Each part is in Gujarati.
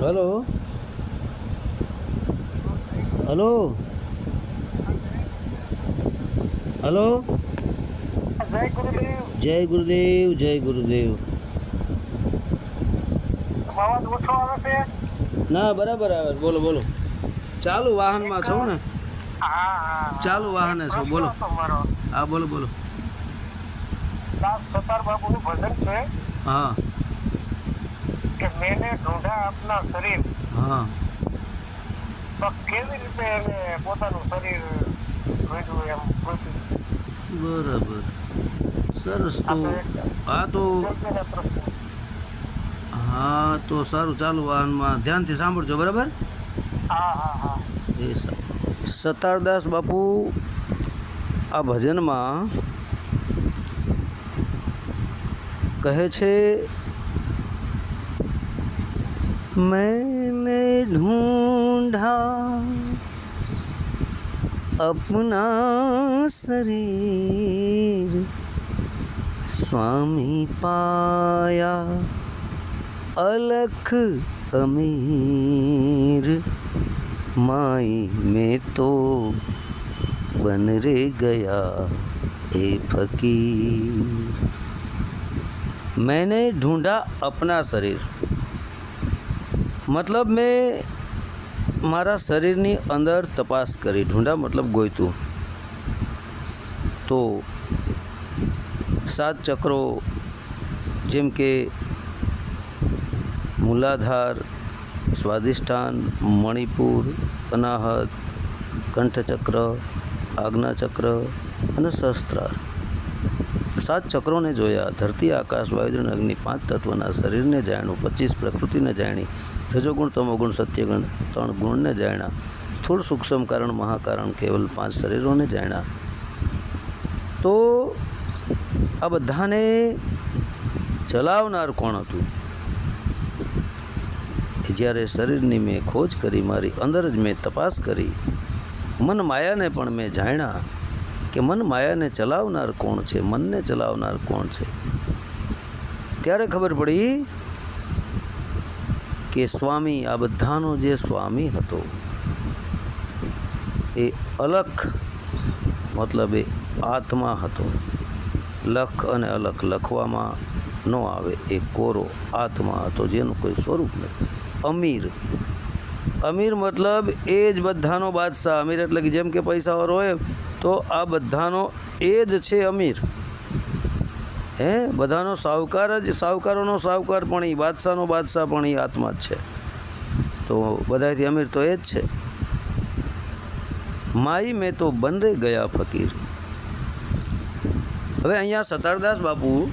હલો? હલો? હલો? જય ગુરુદેવ જય ગુરુદેવ. ના બરાબર આવે. બોલો બોલો. ચાલુ વાહનમાં છો ને? ચાલુ વાહને છો. બોલો. હા બોલો બોલો. બાબુનું ભજન છે. હા. કે મેને ઢૂંઢા આપના શરીર. હા. તો કેવી રીતે એને પોતાનું શરીર જોયું એમ બરાબર. સરસ તો આ તો હા તો સારું ચાલુ આનમાં ધ્યાનથી સાંભળજો બરાબર? હા હા હા. એ સતારદાસ બાપુ આ ભજનમાં કહે છે मैंने ढूंढा अपना शरीर। स्वामी पाया अलख अमीर। माई में तो बन रे गया ए फकीर। मैंने ढूंढा अपना शरीर। મતલબ મેં મારા શરીરની અંદર તપાસ કરી, ઢૂંઢા મતલબ ગોઈતું તો સાત ચક્રો, જેમ કે મૂલાધાર, સ્વાદિષ્ઠાન, મણિપુર, અનાહત, કંઠચક્ર, આજ્ઞાચક્ર અને સહસ્ત્રાર સાત ચક્રોને જોયા, ધરતી, આકાશ વાયુજન અગ્નિ પાંચ તત્વના શરીરને જાણ્યું, પચીસ પ્રકૃતિને જાણી રજોગુણ તમોગુણ સત્યગુણ ત્રણ ગુણને જાણ્યા. સ્થૂળ સૂક્ષ્મ કારણ મહાકારણ કેવલ પાંચ શરીરોને જાણ્યા. તો આ બધાને ચલાવનાર કોણ હતું? જ્યારે શરીરની મેં ખોજ કરી, મારી અંદર જ મેં તપાસ કરી, મન માયાને પણ મેં જાણ્યા કે મન માયાને ચલાવનાર કોણ છે, મનને ચલાવનાર કોણ છે? ત્યારે ખબર પડી કે સ્વામી, આ બધાનો જે સ્વામી હતો, એ અલખ મતલબ એ આત્મા હતો. લખ અને અલખ લખવામાં ન આવે, એ કોરો આત્મા હતો, જેનું કોઈ સ્વરૂપ નથી. અમીર. અમીર મતલબ એ જ બધાનો બાદશાહ. અમીર એટલે કે જેમ કે પૈસાવાળો હોય તો આ બધાનો એ જ છે અમીર. હે? બધાનો સાહુકાર જ, સાવકારોનો સાહુકાર પણ એ બાદશાહનો બાદશાહ પણ એ આત્મા જ છે. તો બધાથી અમીર તો એ જ છે. માઈ મેં તો બન ગયા ફકીર. હવે અહીંયા સતારદાસ બાપુ,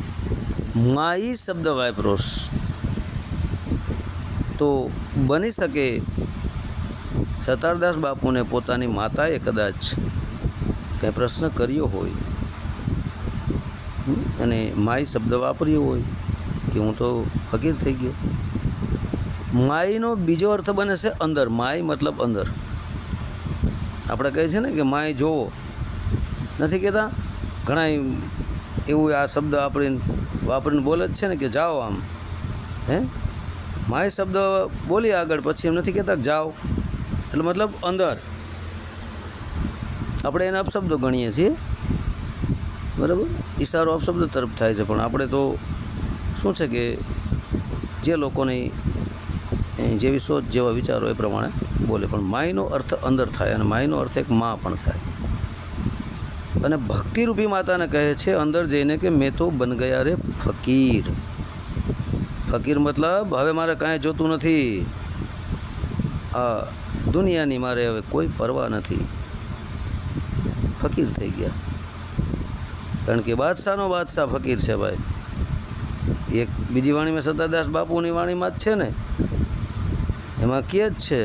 માઈ શબ્દ વાપરોસ તો બની શકે સતારદાસ બાપુને પોતાની માતાએ કદાચ કંઈ પ્રશ્ન કર્યો હોય. અને માય શબ્દ વાપર્યો હોય કે હું તો ફકીર થઈ ગયો. માયનો બીજો અર્થ બને છે અંદર. માય મતલબ અંદર. આપણે કહે છે ને કે માય જોવો. નથી કહેતા? ઘણા એવું આ શબ્દ વાપરીને વાપરીને બોલે જ છે ને કે જાઓ આમ. હે? માય શબ્દ બોલી આગળ પછી એમ નથી કહેતા જાઓ. એટલે મતલબ અંદર. આપણે એના અપશબ્દો ગણીએ છીએ. બરાબર? ઈશારો અપશબ્દ તરફ થાય છે, પણ આપણે તો શું છે કે જે લોકોની જેવી સોચ, જેવા વિચારો એ પ્રમાણે બોલે. પણ માયનો અર્થ અંદર થાય અને માયનો અર્થ એક માં પણ થાય. અને ભક્તિરૂપી માતાને કહે છે અંદર જઈને કે મેં તો બન ગયા રે ફકીર. ફકીર મતલબ હવે મારે કાંઈ જોતું નથી. આ દુનિયાની મારે હવે કોઈ પરવા નથી. ફકીર થઈ ગયા. કારણ કે બાદશાહનો બાદશાહ ફકીર છે ભાઈ. એક બીજી વાણીમાં સતાદાસ બાપુની વાણીમાં જ છે ને. એમાં કે જ છે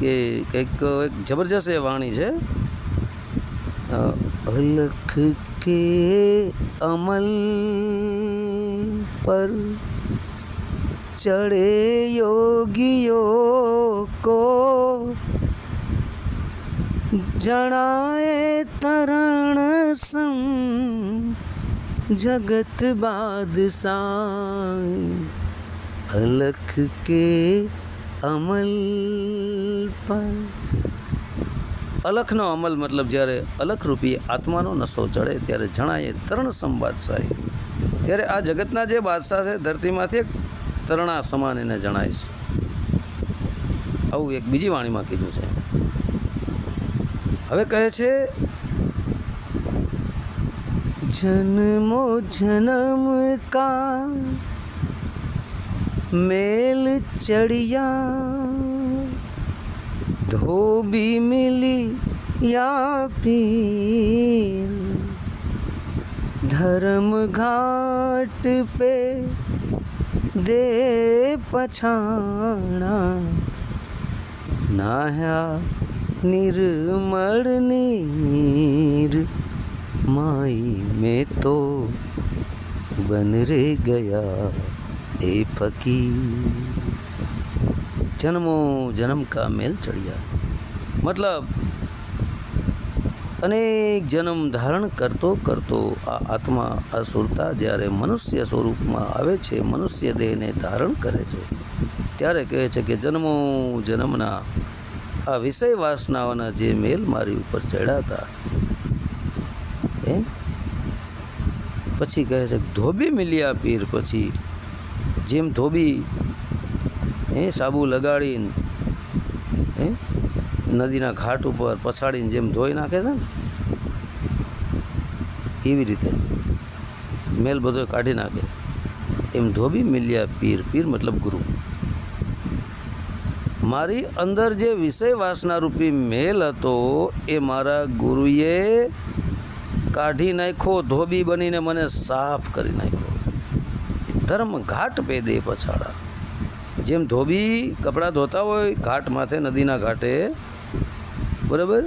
કે કંઈક, એક જબરજસ્ત એ વાણી છે. અલખ કે અમલ પર ચડે યોગીઓ કો જણાય તરણ સમ જગત બાદશાહ અલખ કે અમલ પર અલખનો અમલ મતલબ જ્યારે અલખરૂપી આત્માનો નસો ચડે, ત્યારે જણાય તરણ સંવાદ ત્યારે આ જગતના જે બાદશાહ છે, ધરતીમાંથી એક તરણા સમાન એને જણાય છે. આવું એક બીજી વાણીમાં કીધું છે. હવે કહે છે जन्मो जन्म का मेल चढ़िया, धोबी मिली या पीर। धर्म घाट पे दे पछाना नाया निर्मल नीर। માઈ મેં તો બન રે ગયા એ ફકી જન્મો જન્મ કા મેલ ચડિયા મતલબ અનેક જન્મ ધારણ કરતો કરતો આ આત્મા અસુરતા જ્યારે મનુષ્ય સ્વરૂપમાં આવે છે મનુષ્ય દેહને ધારણ કરે છે ત્યારે કહે છે કે જન્મો જન્મના આ વિષય વાસનાઓના જે મેલ મારી ઉપર ચડ્યા હતા એમ પછી કહે છે ધોબી મિલ્યા પીર પછી જેમ ધોબી એ સાબુ લગાડીને એ નદીના ઘાટ ઉપર પછાડીને જેમ ધોઈ નાખે છે ને, એવી રીતે મેલ બધો કાઢી નાખે. એમ ધોબી મિલ્યા પીર પીર મતલબ ગુરુ. મારી અંદર જે વિષય વાસના રૂપી મેલ હતો એ મારા ગુરુએ કાઢી નાખ્યો ધોબી બનીને મને સાફ કરી નાખ્યો ધર્મ ઘાટ પે દે પછાડા. જેમ ધોબી કપડાં ધોતા હોય, ઘાટ માથે, નદીના ઘાટે. બરાબર?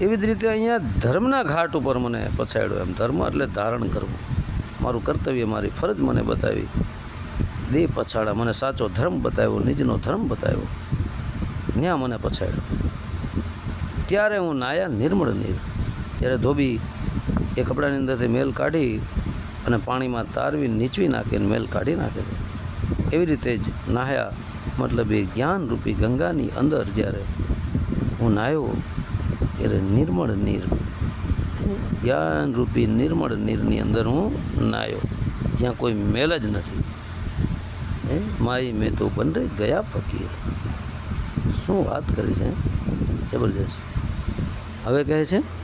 એવી જ રીતે અહીંયા ધર્મના ઘાટ ઉપર મને પછાડ્યો એમ. ધર્મ એટલે ધારણ કરવું. મારું કર્તવ્ય, મારી ફરજ મને બતાવી. દે પછાડા. મને સાચો ધર્મ બતાવ્યો, નિજનો ધર્મ બતાવ્યો. ત્યાં મને પછાડ્યો. ત્યારે હું નાયા નિર્મળ નીર. ત્યારે ધોબી એ કપડાની અંદરથી મેલ કાઢી અને પાણીમાં તારવી, નીચવી નાખીને મેલ કાઢી નાખે છે. એવી રીતે જ નાહ્યા મતલબ એ જ્ઞાનરૂપી ગંગાની અંદર જ્યારે હું નાહ્યો, ત્યારે નિર્મળ નીર, જ્ઞાનરૂપી નિર્મળ નીરની અંદર હું નાહ્યો. જ્યાં કોઈ મેલ જ નથી. હે? માઈ મેં તો બન રહી ગયા ફકીર. શું વાત કરી છે? જબરજસ્ત. હવે કહે છે?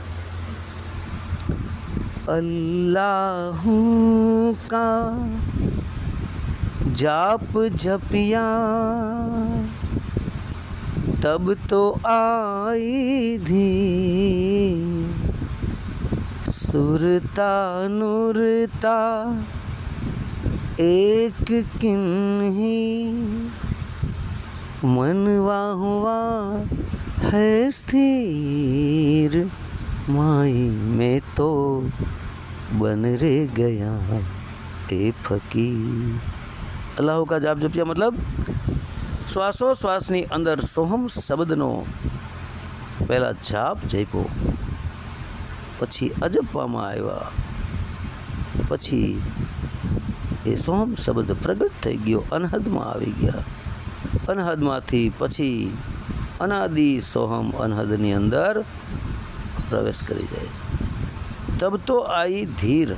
अल्लाह का। जाप जपिया, तब तो आई धी सुरता नुरता एक किन्ही मनवा हुआ है स्थिर। माई में तो बन रे गया ए फकीर અલ્લાહ કા જાપ જપ્યા મતલબ શ્વાસોશ્વાસની અંદર સોહમ શબ્દનો પહેલાં જાપ જપ્યો પછી અજપવામાં આવ્યા પછી એ સોહમ શબ્દ પ્રગટ થઈ ગયો અનહદમાં આવી ગયા અનહદમાંથી પછી અનાદિ સોહમ અનહદની અંદર પ્રવેશ કરી જાય તબ તો આઈ ધીર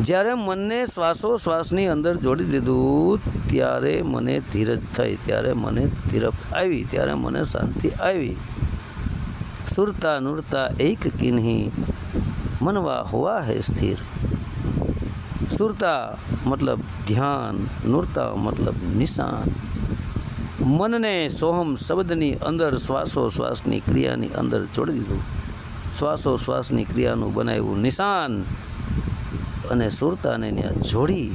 જ્યારે મનને શ્વાસોશ્વાસની અંદર જોડી દીધું ત્યારે મને ધીરજ થઈ ત્યારે મને ધીરપ આવી ત્યારે મને શાંતિ આવી સુરતા નુરતા એક કિન્હી મનવા હુआ है સ્થિર સુરતા મતલબ ધ્યાન નુરતા મતલબ નિશાન મનને સોહમ શબ્દની અંદર શ્વાસોશ્વાસની ક્રિયાની અંદર જોડી દીધું. શ્વાસોશ્વાસની ક્રિયાનું બનાવ્યું નિશાન અને સુરતાને ત્યાં જોડી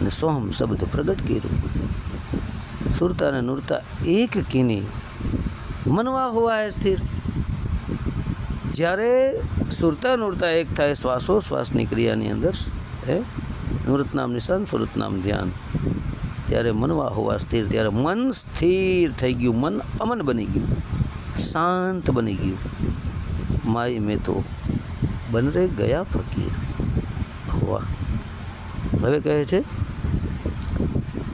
અને સોહમ શબ્દ પ્રગટ કર્યું. સુરતા અને નુરતા એક કિની, મનવા હોવા એ સ્થિર. જ્યારે સુરતા નુરતા એક થાય, શ્વાસોશ્વાસની ક્રિયાની અંદર, હે નૃત નામ નિશાન સુરત નામ ધ્યાન. ત્યારે મનવા હોવા સ્થિર ત્યારે મન સ્થિર થઈ ગયું મન અમન બની ગયું શાંત બની ગયું માઈ મેં તો બન રે ગયા ફકીર વાહ હવે કહે છે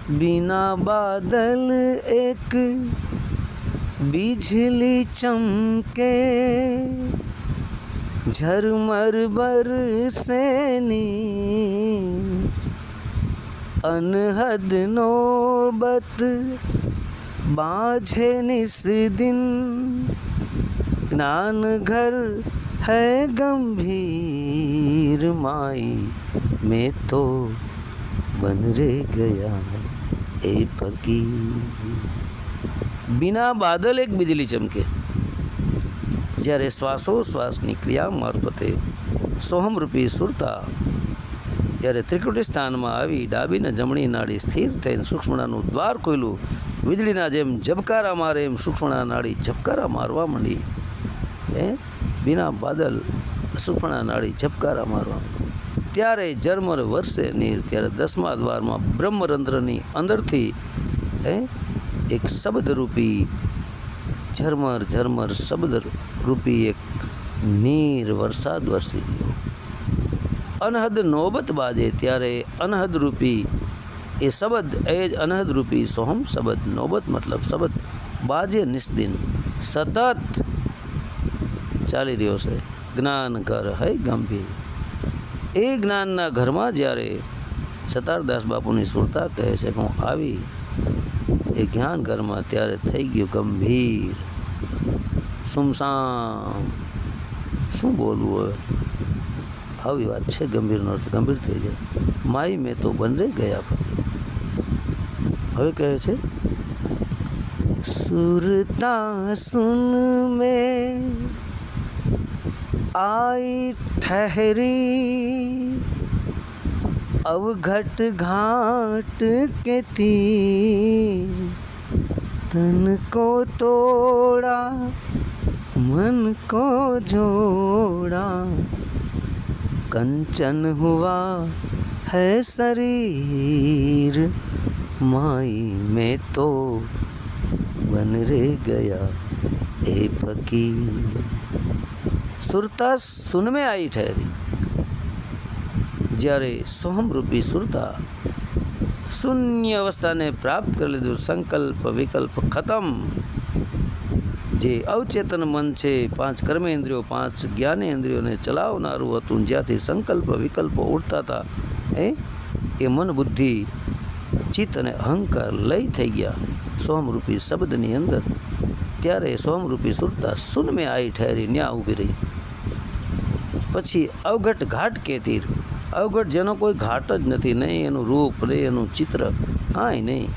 बिना बादल एक बिजली चमके झरमर बरसेनी अनहद नौबत बाझे निस दिन ज्ञान घर है गंभीर माई मैं तो बन रे गया ए फकीर બિના બાદલ એક વીજળી ચમકે જ્યારે શ્વાસોશ્વાસની ક્રિયા મારફતે સોહમરૂપી સુરતા જ્યારે ત્રિકુટી સ્થાનમાં આવી ડાબીને જમણી નાડી સ્થિર થઈને સૂક્ષ્મણાનું દ્વાર ખોલ્યું, વીજળીના જેમ ઝબકારા મારે એમ સૂક્ષ્મણા નાડી ઝબકારા મારવા માંડી. એ બિના બાદલ સૂક્ષ્મણા નાડી ઝબકારા મારવા ત્યારે ઝરમર વર્ષે નીર, ત્યારે દસમા દ્વારમાં બ્રહ્મરંધ્રની અંદરથી એ એક શબ્દરૂપી, ઝરમર ઝરમર શબ્દરૂપી એક નીર વરસાદ વરસી ગયો. અનહદ નોબત બાજે ત્યારે અનહદ રૂપી એ શબ્દ એ જ અનહદ રૂપી સોહમ શબ્દ નોબત મતલબ શબ્દ બાજે નિસ્દિન સતત ચાલી રહ્યો છે જ્ઞાન ઘર હૈ ગંભીર એ જ્ઞાનના ઘરમાં જ્યારે સતારદાસ બાપુની સુરતા કહે છે કે હું આવી એ જ્ઞાન ઘરમાં ત્યારે થઈ ગયું ગંભીર સુમસામ શું બોલવું હવે આવી વાત છે ગંભીરનો અર્થ ગંભીર થઈ જાય માઈ મેં તો બનરે ગયા હવે કહે છે સુરતા સુન મેં आई ठहरी अवघट घाट के तीर तन को तोड़ा मन को जोड़ा કંચન હુવા હૈ શરીર માઈ મેં તો બન રે ગયા એ ફકીર સુરતા સુનમે આઈ ઠેરી જ્યારે સોહમ રૂપી સુરતા શૂન્ય અવસ્થાને પ્રાપ્ત કરી લીધું સંકલ્પ વિકલ્પ ખતમ જે અવચેતન મન છે, પાંચ કર્મેન્દ્રિયો, પાંચ જ્ઞાનેન્દ્રિયોને ચલાવનારું હતું, જ્યાંથી સંકલ્પ વિકલ્પો ઉઠતા હતા. એ એ મન બુદ્ધિ, ચિત્ત અને અહંકાર લઈ થઈ ગયા. સોમરૂપી શબ્દની અંદર, ત્યારે સોમરૂપી સુરતા સુનમે આવી ઠહેરી ન્યા ઊભી રહી. પછી અવઘટ ઘાટ કે તીર. અવઘટ જેનો કોઈ ઘાટ જ નથી, નહીં એનું રૂપ, નહીં એનું ચિત્ર, કાંઈ નહીં.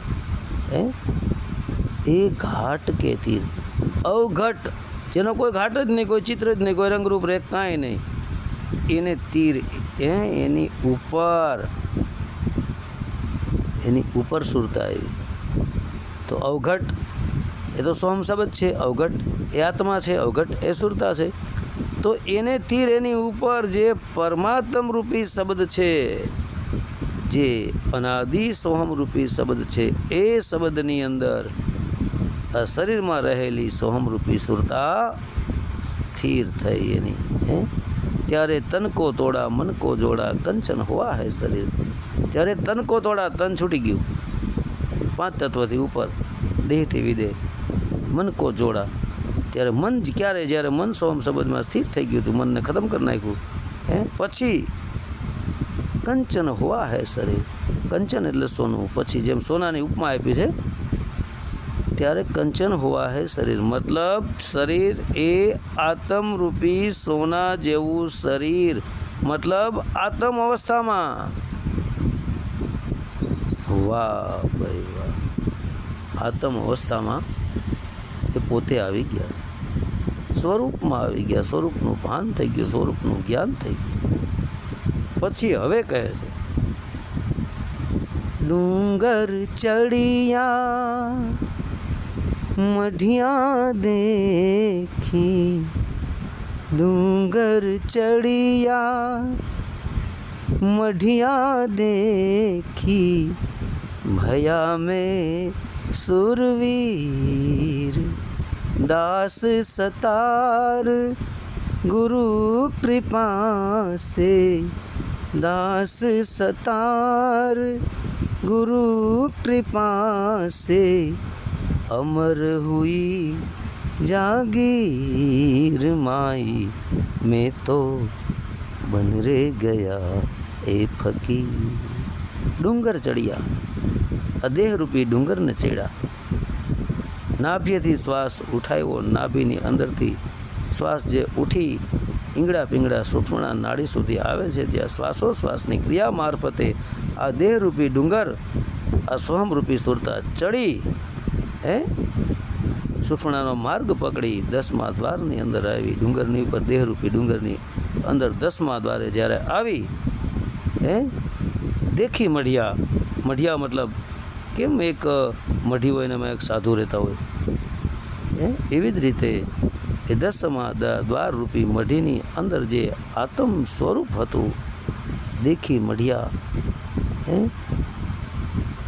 એ ઘાટ કે તીર. અવઘટ. જેનો કોઈ ઘાટ જ નહીં, કોઈ ચિત્ર જ નહીં, કોઈ રંગરૂપ રે કાંઈ નહીં. એને તીર એ એની ઉપર એની ઉપર સુરતા આવી. તો અવઘટ, એ તો સોમ શબ્દ છે, અવઘટ એ આત્મા છે, અવઘટ એ સુરતા છે. તો એને તીર એની ઉપર જે પરમાત્મ રૂપી શબ્દ છે, જે અનાદિ સોહમ રૂપી શબ્દ છે, એ શબ્દની અંદર શરીરમાં રહેલી સોહમ રૂપી સુરતા સ્થિર થઈ એની, હે? ત્યારે તનકો તોડા મનકો જોડા કંચન હોવા હે શરીર. ત્યારે તનકો તોડા તન છૂટી ગયું, પાંચ તત્વથી ઉપર દેહથી વિદેહ મનકો જોડા. ત્યારે મન ક્યારે, જ્યારે મન સોમ શબ્દમાં સ્થિર થઈ ગયું હતું, મનને ખતમ કરી નાખ્યું, હે? પછી કંચન હોવા હે શરીર. કંચન એટલે સોનું. પછી જેમ સોનાની ઉપમા આપી છે ત્યારે કંચન હોવા હે શરીર. મતલબ, શરીર એ આત્મરૂપી સોના જેવું શરીર. મતલબ, આત્મ અવસ્થામાં. વાહ ભાઈ વાહ. આત્મ અવસ્થામાં એ પોતે આવી ગયા. સ્વરૂપમાં આવી ગયા. સ્વરૂપનું ભાન થઈ ગયું, સ્વરૂપનું જ્ઞાન થઈ ગયું. પછી હવે કહે છે, ડુંગર ચડિયા मढ़िया देखी, डूंगर चढ़िया। मढ़िया देखी, भया में सुरवीर। दास सतार, गुरु कृपा से। दास सतार, गुरु कृपा से। अमर हुई जागीर माई मैं तो बन रे गया એ ફકીર ડુંગર ચડ્યા આ દેહરૂપી ડુંગરને ચડ્યા નાભ્યથી શ્વાસ ઉઠાવ્યો નાભીની અંદરથી શ્વાસ જે ઉઠી ઈંગડા પિંગડા સૂક્ષ્મણા નાડી સુધી આવે છે જ્યાં શ્વાસોશ્વાસની ક્રિયા મારફતે આ દેહરૂપી ડુંગર આ સોહમરૂપી સુરતા ચડી હે? સુખણાનો માર્ગ પકડી દસમા દ્વારની અંદર આવી. ડુંગરની ઉપર દેહરૂપી ડુંગરની અંદર દસમા દ્વારે જ્યારે આવી, હે? દેખી મઢિયા. મઢિયા મતલબ કેમ એક મઢી હોય ને એમાં એક સાધુ રહેતા હોય? હે? એવી જ રીતે એ દસમા દ- દ્વારરૂપી મઢીની અંદર જે આત્મ સ્વરૂપ હતું, દેખી મઢિયા, હે?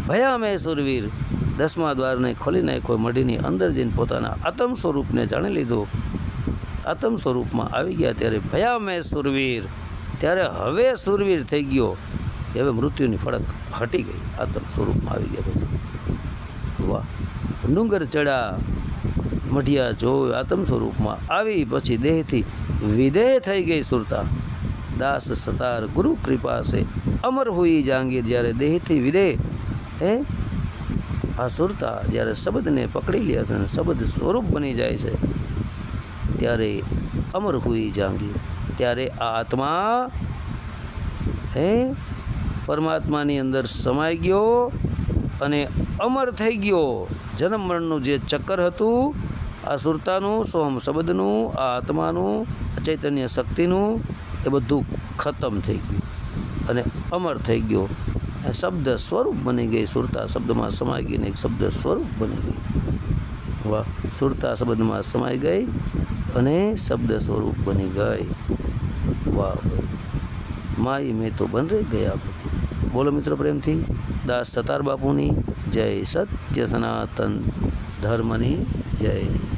ભયા મેં સુરવીર. દસમા દ્વારને ખોલી નાખ્યો મઢીની અંદર જઈને પોતાના આતમ સ્વરૂપને જાણી લીધું. આતમ સ્વરૂપમાં આવી ગયા ત્યારે ભયા મેં સુરવીર. ત્યારે હવે સુરવીર થઈ ગયો. હવે મૃત્યુની ફળક હટી ગઈ. આતમ સ્વરૂપમાં આવી ગયા પછી. વાહ. ડુંગર ચડા, મઢિયા જોયું આતમ સ્વરૂપમાં આવી પછી દેહથી વિદેહ થઈ ગઈ સુરતા. દાસ સતાર ગુરુ કૃપા છે અમર હોઈ જાંગીર જ્યારે દેહથી વિદેહ. હે? આ સુરતા જ્યારે શબ્દને પકડી લે છે અને શબ્દ સ્વરૂપ બની જાય છે, ત્યારે અમર હુઈ જાંગી. ત્યારે આ આત્મા, હે, પરમાત્માની અંદર સમાઈ ગયો અને અમર થઈ ગયો. જન્મ મરણનું જે ચક્કર હતું, આ સુરતાનું, સોહમ શબ્દનું, આ આત્માનું ચૈતન્ય શક્તિનું, એ બધું ખતમ થઈ ગયું અને અમર થઈ ગયો. શબ્દ સ્વરૂપ બની ગઈ. સુરતા શબ્દમાં સમાઈ ગઈને એક શબ્દ સ્વરૂપ બની ગઈ. વાહ, સુરતા શબ્દમાં સમાઈ ગઈ અને શબ્દ સ્વરૂપ બની ગઈ. વાહ, માઈ મેં તો બન રહી ગયા. બોલો મિત્રો પ્રેમથી, દાસ સતાર બાપુની જય સત્ય સનાતન ધર્મની જય.